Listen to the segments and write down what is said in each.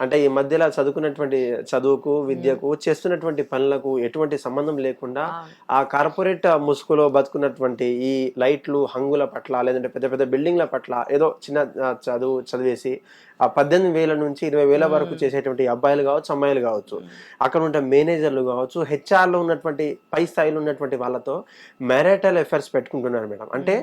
అంటే ఈ మధ్యలో చదువుకున్నటువంటి చదువుకు విద్యకు చేస్తున్నటువంటి పనులకు ఎటువంటి సంబంధం లేకుండా అవును. ఆ కార్పొరేట్ ముసుగులో బతుకున్నటువంటి ఈ లైట్లు హంగుల పట్ల లేదంటే పెద్ద పెద్ద బిల్డింగ్ల పట్ల ఏదో చిన్న చదువు చదివేసి ఆ పద్దెనిమిది వేల నుంచి ఇరవై వేల వరకు చేసేటువంటి అబ్బాయిలు కావచ్చు అమ్మాయిలు కావచ్చు అక్కడ ఉండే మేనేజర్లు కావచ్చు హెచ్ఆర్లో ఉన్నటువంటి పై స్థాయిలో ఉన్నటువంటి వాళ్ళతో మ్యారిటల్ ఎఫైర్స్ పెట్టుకుంటున్నారు మేడం. అంటే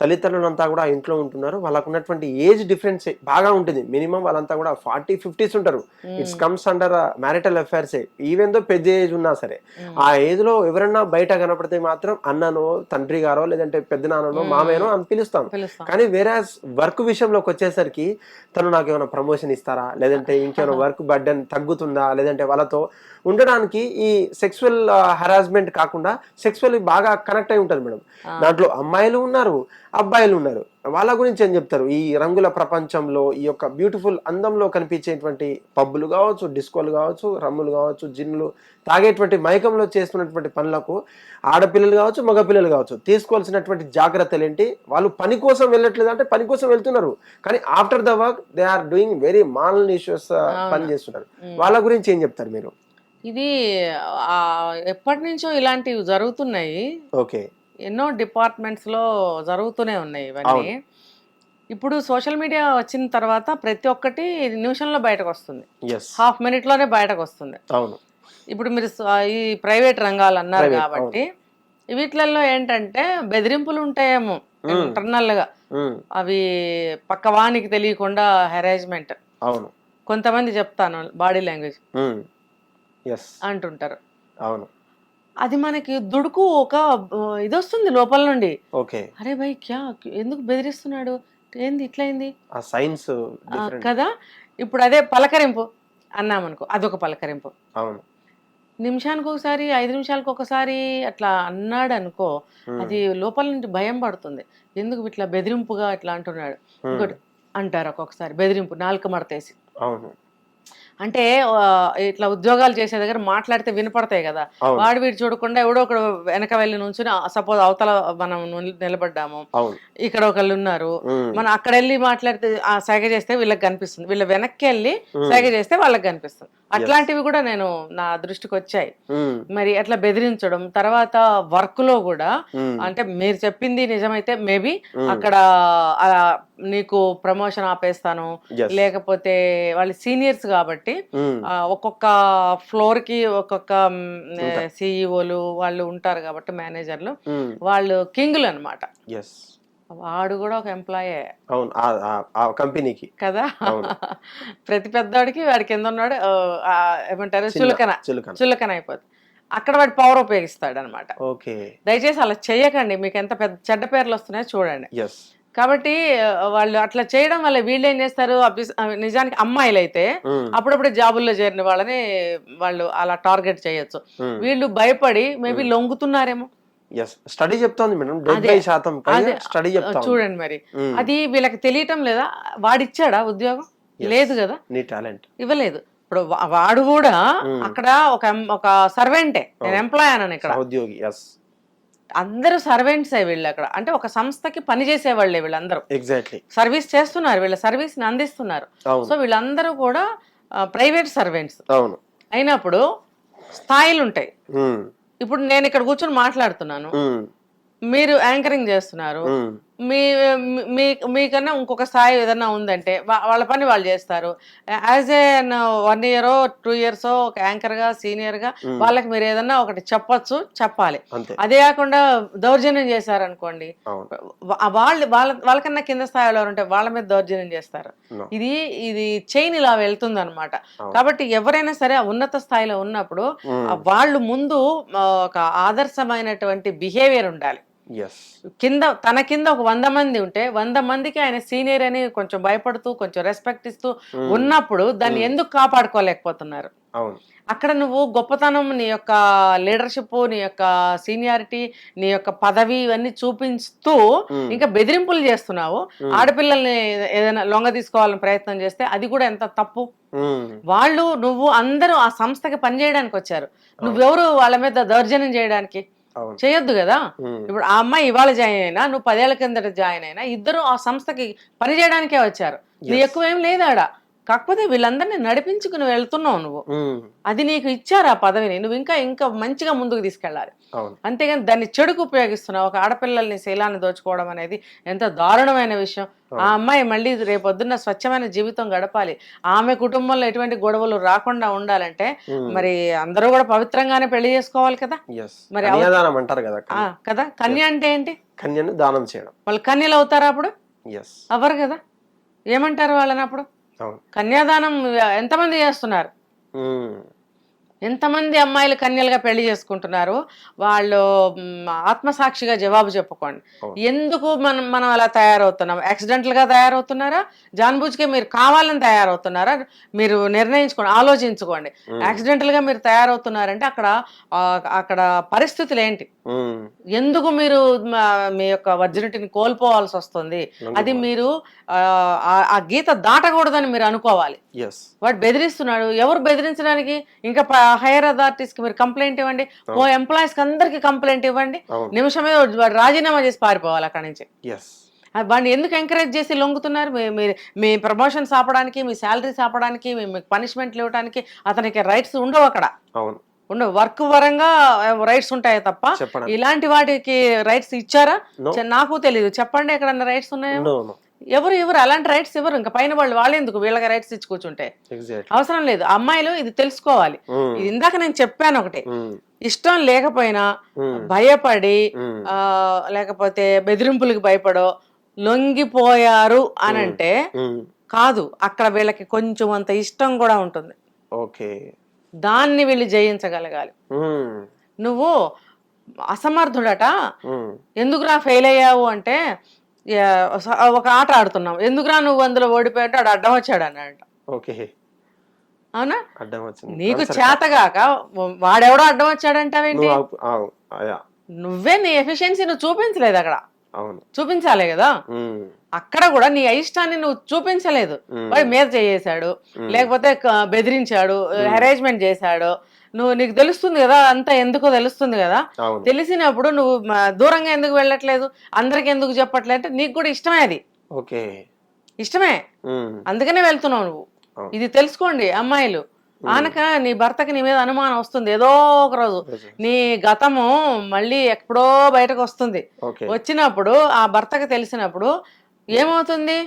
తల్లిదండ్రులంతా కూడా ఇంట్లో ఉంటున్నారు. వాళ్ళకు ఉన్నటువంటి ఏజ్ డిఫరెన్స్ బాగా ఉంటుంది. మినిమం వాళ్ళంతా కూడా ఫార్టీ ఫిఫ్టీస్ ఉంటారు. It's comes under marital affairs even though పెద్ద ఏజ్ ఉన్నా సరే ఆ ఏజ్లో ఎవరన్నా బయట కనపడితే మాత్రం అన్ననో తండ్రి గారో లేదంటే పెద్ద నాన్ననో మామయ్యనో అని పిలుస్తాం. కానీ వేరే వర్క్ విషయంలోకి వచ్చేసరికి తను నాకు ఏమైనా ప్రమోషన్ ఇస్తారా? లేదంటే ఇంకేమైనా వర్క్ బర్డెన్ తగ్గుతుందా? లేదంటే వాళ్ళతో ఉండడానికి ఈ సెక్సువల్ హరాస్మెంట్ కాకుండా సెక్సువల్ బాగా కనెక్ట్ అయి ఉంటారు మేడం. దాంట్లో అమ్మాయిలు ఉన్నారు అబ్బాయిలు ఉన్నారు. వాళ్ళ గురించి ఏం చెప్తారు? ఈ రంగుల ప్రపంచంలో ఈ యొక్క బ్యూటిఫుల్ అందంలో కనిపించేటువంటి పబ్బులు కావచ్చు డిస్కోలు కావచ్చు రమ్ములు కావచ్చు జిన్లు తాగేటువంటి మైకంలో చేస్తున్నటువంటి పనులకు ఆడపిల్లలు కావచ్చు మగపిల్లలు కావచ్చు తీసుకోవాల్సినటువంటి జాగ్రత్తలు ఏంటి? వాళ్ళు పని కోసం వెళ్ళట్లేదు అంటే పని కోసం వెళ్తున్నారు. కానీ after the work they are doing very small issues పని చేస్తున్నారు. వాళ్ళ గురించి ఏం చెప్తారు మీరు? ఇది ఎప్పటి నుంచో ఇలాంటివి జరుగుతున్నాయి. ఓకే. ఎన్నో డిపార్ట్మెంట్స్లో జరుగుతూనే ఉన్నాయి ఇవన్నీ. ఇప్పుడు సోషల్ మీడియా వచ్చిన తర్వాత ప్రతి ఒక్కటి నిమిషంలో బయటకు వస్తుంది. హాఫ్ మినిట్లోనే బయటకు వస్తుంది. అవును. ఇప్పుడు మీరు ఈ ప్రైవేట్ రంగాలు అన్నారు కాబట్టి వీటిలలో ఏంటంటే బెదిరింపులు ఉంటాయేమో ఇంటర్నల్గా అవి పక్కవానికి తెలియకుండా హెరాస్మెంట్. అవును. కొంతమంది చెప్తాను బాడీ లాంగ్వేజ్. అంటుంటారు. అవును. అది మనకి దుడుకు ఒక ఇది వస్తుంది లోపల నుండి. ఓకే. అరే భయ్ క్యా? ఎందుకు బెదిరిస్తున్నాడు? ఏంది ఇట్లయింది సైన్స్ కదా? ఇప్పుడు అదే పలకరింపు అన్నామనుకో అదొక పలకరింపు. అవును. నిమిషానికి ఒకసారి ఐదు నిమిషాలకు ఒకసారి అట్లా అన్నాడు అనుకో అది లోపల నుండి భయం పడుతుంది. ఎందుకు ఇట్లా బెదిరింపుగా ఇట్లా అంటున్నాడు? ఇంకోటి అంటారు ఒక్కొక్కసారి బెదిరింపు నాలుక మడతేసి. అవును. అంటే ఇట్లా ఉద్యోగాలు చేసే దగ్గర మాట్లాడితే వినపడతాయి కదా. వాడు వీడు చూడకుండా ఎవడో ఒకడు వెనక వెళ్ళి నుంచుని సపోజ్ అవతల మనం నిల్- నిలబడ్డాము. ఇక్కడ ఒకళ్ళు ఉన్నారు. మనం అక్కడ వెళ్ళి మాట్లాడితే ఆ సైగ చేస్తే వీళ్ళకి కనిపిస్తుంది. వీళ్ళ వెనక్కి వెళ్ళి సైగ చేస్తే వాళ్ళకి కనిపిస్తుంది. అట్లాంటివి కూడా నేను నా దృష్టికి వచ్చాయి. మరి అట్లా బెదిరించడం తర్వాత వర్క్లో కూడా అంటే మీరు చెప్పింది నిజమైతే మేబీ అక్కడ నీకు ప్రమోషన్ ఆపేస్తాను. లేకపోతే వాళ్ళు సీనియర్స్ కాబట్టి ఆ, ఒక్కొక్క ఫ్లోర్కి ఒక్కొక్క. సిఇఓలు వాళ్ళు ఉంటారు కాబట్టి మేనేజర్లు. ఉమ్, వాళ్ళు కింగులు అన్నమాట. Yes, వాడు కూడా ఒక ఎంప్లాయే అవును. కంపెనీకి. కదా. ప్రతి పెద్దవాడికి వాడి కింద ఉన్నాడు ఏమంటారు? చులకన. చులకన. అయిపోతుంది. అక్కడ వాడు పవర్ ఉపయోగిస్తాడు అనమాట దయచేసి అలా చేయకండి మీకు ఎంత పెద్ద చెడ్డ పేర్లు వస్తున్నాయో చూడండి. కాబట్టి వాళ్ళు అట్లా చేయడం వల్ల వీళ్ళు ఏం చేస్తారు? నిజానికి అమ్మాయిలు అయితే అప్పుడప్పుడు జాబుల్లో చేరిన వాళ్ళని వాళ్ళు అలా టార్గెట్ చేయొచ్చు. వీళ్ళు భయపడి మేబీ లొంగుతున్నారేమో. స్టడీ చెప్తోంది మేడం. డెబ్బై అదే. శాతం. స్టడీ చెప్తా. చూడండి మరి. అది వీళ్ళకి తెలియటం లేదా? వాడిచ్చాడా ఉద్యోగం. లేదు కదా? నీ టాలెంట్. ఇవ్వలేదు. ఇప్పుడు వాడు కూడా. అక్కడ ఒక ఒక సర్వెంటే. నేను ఎంప్లాయ్ అన్నాను ఇక్కడ. ఎస్ అందరూ సర్వెంట్స్ వీళ్ళు అక్కడ. అంటే ఒక సంస్థకి పని చేసేవాళ్ళే వీళ్ళందరూ. ఎగ్జాక్ట్లీ సర్వీస్ చేస్తున్నారు వీళ్ళ సర్వీస్ని అందిస్తున్నారు సో వీళ్ళందరూ కూడా ప్రైవేట్ సర్వెంట్స్. అవును. అయినప్పుడు స్థాయిలు ఉంటాయి. ఇప్పుడు నేను ఇక్కడ కూర్చొని మాట్లాడుతున్నాను. మీరు యాంకరింగ్ చేస్తున్నారు. మీ మీ మీకన్నా ఇంకొక స్థాయి ఏదన్నా ఉందంటే వాళ్ళ పని వాళ్ళు చేస్తారు. As a one year two years ఒక యాంకర్గా సీనియర్గా. వాళ్ళకి మీరు ఏదన్నా ఒకటి చెప్పొచ్చు చెప్పాలి. అదే కాకుండా దౌర్జన్యం చేశారనుకోండి వాళ్ళు వాళ్ళ వాళ్ళకన్నా కింద స్థాయిలో ఉంటే వాళ్ళ మీద దౌర్జన్యం చేస్తారు. ఇది ఇది చైన్ ఇలా వెళ్తుంది అనమాట. కాబట్టి ఎవరైనా సరే ఆ ఉన్నత స్థాయిలో ఉన్నప్పుడు వాళ్ళు ముందు ఒక ఆదర్శమైనటువంటి బిహేవియర్ ఉండాలి. కింద తన కింద ఒక వంద మంది ఉంటే వంద మందికి ఆయన సీనియర్ అని కొంచెం భయపడుతూ కొంచెం రెస్పెక్ట్ ఇస్తూ ఉమ్, ఉన్నప్పుడు దాన్ని ఎందుకు కాపాడుకోలేకపోతున్నారు? అక్కడ నువ్వు గొప్పతనం నీ యొక్క లీడర్షిప్ నీ యొక్క సీనియారిటీ నీ యొక్క పదవి ఇవన్నీ చూపిస్తూ ఉమ్, ఇంకా బెదిరింపులు చేస్తున్నావు. ఆడపిల్లల్ని ఏదైనా లొంగ తీసుకోవాలని ప్రయత్నం చేస్తే అది కూడా ఎంత తప్పు? వాళ్ళు నువ్వు అందరూ ఆ సంస్థకి పనిచేయడానికి వచ్చారు. నువ్వెవరు వాళ్ళ మీద దౌర్జన్యం చేయడానికి? చేయొద్దు కదా? ఇప్పుడు ఆ అమ్మాయి ఇవాళ జాయిన్ అయినా నువ్వు పదేళ్ళ కిందట జాయిన్ అయినా ఇద్దరు ఆ సంస్థకి పని చేయడానికే వచ్చారు. ఎక్కువ ఏం లేదు ఆడ కాకపోతే వీళ్ళందరినీ నడిపించుకుని వెళ్తున్నావు నువ్వు. అది నీకు ఇచ్చారు ఆ పదవిని. నువ్వు ఇంకా ఇంకా మంచిగా ముందుకు తీసుకెళ్ళాలి. అంతేగాని దాన్ని చెడుకు ఉపయోగిస్తున్నావు. ఒక ఆడపిల్లల్ని శీలాన్ని దోచుకోవడం అనేది ఎంత దారుణమైన విషయం. ఆ అమ్మాయి మళ్ళీ రేపొద్దున్న స్వచ్ఛమైన జీవితం గడపాలి. ఆమె కుటుంబంలో ఎటువంటి గొడవలు రాకుండా ఉండాలంటే. మరి అందరూ కూడా పవిత్రంగానే పెళ్ళి చేసుకోవాలి కదా. మరి అంటారు కదా కదా? కన్య అంటే ఏంటి? కన్యను దానం చేయడం. వాళ్ళు కన్యలు అవుతారా అప్పుడు? ఎస్ అవ్వరు కదా? ఏమంటారు వాళ్ళని అప్పుడు? కన్యాదానం ఎంతమంది చేస్తున్నారు? ఎంతమంది అమ్మాయిలు కన్యలుగా పెళ్ళి చేసుకుంటున్నారు? వాళ్ళు ఆత్మసాక్షిగా జవాబు చెప్పుకోండి. ఎందుకు మనం మనం అలా తయారవుతున్నాం? యాక్సిడెంటల్గా తయారవుతున్నారా? జాన్బూజ్కి మీరు కావాలని తయారవుతున్నారా? మీరు నిర్ణయించుకోండి ఆలోచించుకోండి. ఉమ్, యాక్సిడెంటల్గా మీరు తయారవుతున్నారంటే అక్కడ అక్కడ పరిస్థితులు ఏంటి? ఎందుకు మీరు మ- యొక్క వర్జినిటీని కోల్పోవాల్సి వస్తుంది? అది మీరు ఆ, గీత దాటకూడదని మీరు అనుకోవాలి. వాడు బెదిరిస్తున్నాడు. ఎవరు బెదిరించడానికి? ఇంకా హైయర్ అథారిటీస్కి మీరు కంప్లైంట్ ఇవ్వండి. ఓ ఎంప్లాయీస్కి అందరికి కంప్లైంట్ ఇవ్వండి. నిమిషమే వాడు రాజీనామా చేసి పారిపోవాలి అక్కడి నుంచి. వాడిని ఎందుకు ఎంకరేజ్ చేసి లొంగుతున్నారు? మీ మీ మీ ప్రమోషన్స్ ఆపడానికి మీ శాలరీస్ ఆపడానికి మీ పనిష్మెంట్లు ఇవ్వడానికి అతనికి రైట్స్ ఉండవు అక్కడ. అవును. ఉండవు వర్క్ పరంగా రైట్స్ ఉంటాయి తప్ప? ఇలాంటి వాటికి రైట్స్ ఇచ్చారా? నాకు తెలియదు చెప్పండి ఎక్కడన్నా రైట్స్ ఉన్నాయో? ఎవరు ఎవరు? అలాంటి రైట్స్ ఎవరు? ఇంకా పైన వాళ్ళు వాళ్ళు ఎందుకు వీళ్ళకి రైట్స్ ఇచ్చి కూర్చుంటే. అవసరం లేదు. అమ్మాయిలు ఇది తెలుసుకోవాలి. ఇది ఇందాక నేను చెప్పాను ఒకటి. ఇష్టం లేకపోయినా భయపడి ఆ, లేకపోతే బెదిరింపులకు భయపడో లొంగిపోయారు అని అంటే కాదు. అక్కడ వీళ్ళకి కొంచెం అంత ఇష్టం కూడా ఉంటుంది. ఓకే దాన్ని వీళ్ళు జయించగలగాలి. నువ్వు అసమర్థుడట. ఎందుకురా ఫెయిల్ అయ్యావు అంటే ఒక ఆట ఆడుతున్నావు ఎందుకురా నువ్వు అందులో ఓడిపోయాడు ఆడు అడ్డం వచ్చాడు అన్నాడట ఓకే. అవునా? అడ్డం వచ్చింది. నీకు చేతగాక వాడెవడో అడ్డం వచ్చాడంటావేంటి? నువ్వు నీ ఎఫిషియన్సీ నువ్వు చూపించలేదు అక్కడ. అవును. చూపించాలి కదా? అక్కడ కూడా నీ అయిష్టాన్ని నువ్వు చూపించలేదు. వాడు మీద చేసాడు లేకపోతే బెదిరించాడు. హెరేజ్మెంట్ చేశాడు. నువ్వు నీకు తెలుస్తుంది కదా అంతా ఎందుకో తెలుస్తుంది కదా. తెలిసినప్పుడు నువ్వు దూరంగా ఎందుకు వెళ్ళట్లేదు? అందరికి ఎందుకు చెప్పట్లేదు? అంటే నీకు కూడా ఇష్టమే అది. ఓకే. ఇష్టమే. అందుకనే వెళ్తున్నావు నువ్వు. ఇది తెలుసుకోండి అమ్మాయిలు. ఆనక నీ భర్తకి నీ మీద అనుమానం వస్తుంది. ఏదో ఒక రోజు. నీ గతము మళ్ళీ ఎప్పుడో బయటకు వస్తుంది. వచ్చినప్పుడు ఆ భర్తకి తెలిసినప్పుడు ఏమవుతుంది?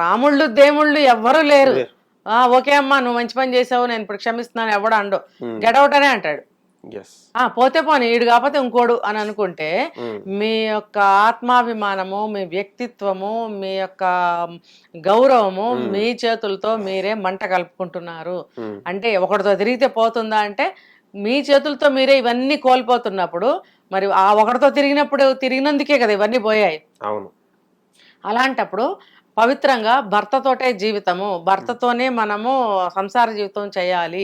రాముళ్ళు దేవుళ్ళు ఎవ్వరూ లేరు. ఆ ఓకే అమ్మా నువ్వు మంచి పని చేసావు నేను ఇప్పుడు క్షమిస్తున్నాను ఎవడు అండు గెటౌట్ అనే అంటాడు. పోతే పోనీ ఈడు కాకపోతే ఇంకోడు అని అనుకుంటే మీ యొక్క ఆత్మాభిమానము మీ వ్యక్తిత్వము మీ యొక్క గౌరవము. మీ చేతులతో మీరే మంట కలుపుకుంటున్నారు. అంటే ఒకటితో తిరిగితే పోతుందా అంటే మీ చేతులతో మీరే ఇవన్నీ కోల్పోతున్నప్పుడు మరి ఆ ఒకటితో తిరిగినప్పుడు తిరిగినందుకే కదా ఇవన్నీ పోయాయి. అవును. అలాంటప్పుడు పవిత్రంగా భర్తతోటే జీవితము భర్తతోనే మనము సంసార జీవితం చేయాలి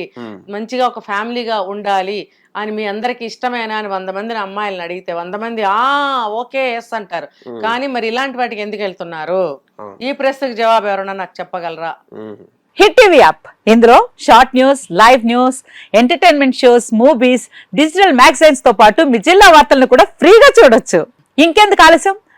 మంచిగా ఒక ఫ్యామిలీగా ఉండాలి అని మీ అందరికి ఇష్టమేనా అని వంద మందిని అమ్మాయిలను అడిగితే వంద మంది ఆ ఓకే ఎస్ అంటారు. కానీ మరి ఇలాంటి వాటికి ఎందుకు వెళ్తున్నారు? ఈ ప్రశ్నకు జవాబు ఎవరన్నా నాకు చెప్పగలరా? Hit TV app. ఇందులో short news live news entertainment shows movies digital మ్యాగజైన్స్తో పాటు మీ జిల్లా వార్తలను కూడా ఫ్రీగా చూడొచ్చు. ఇంకెందుకు ఆలస్యం?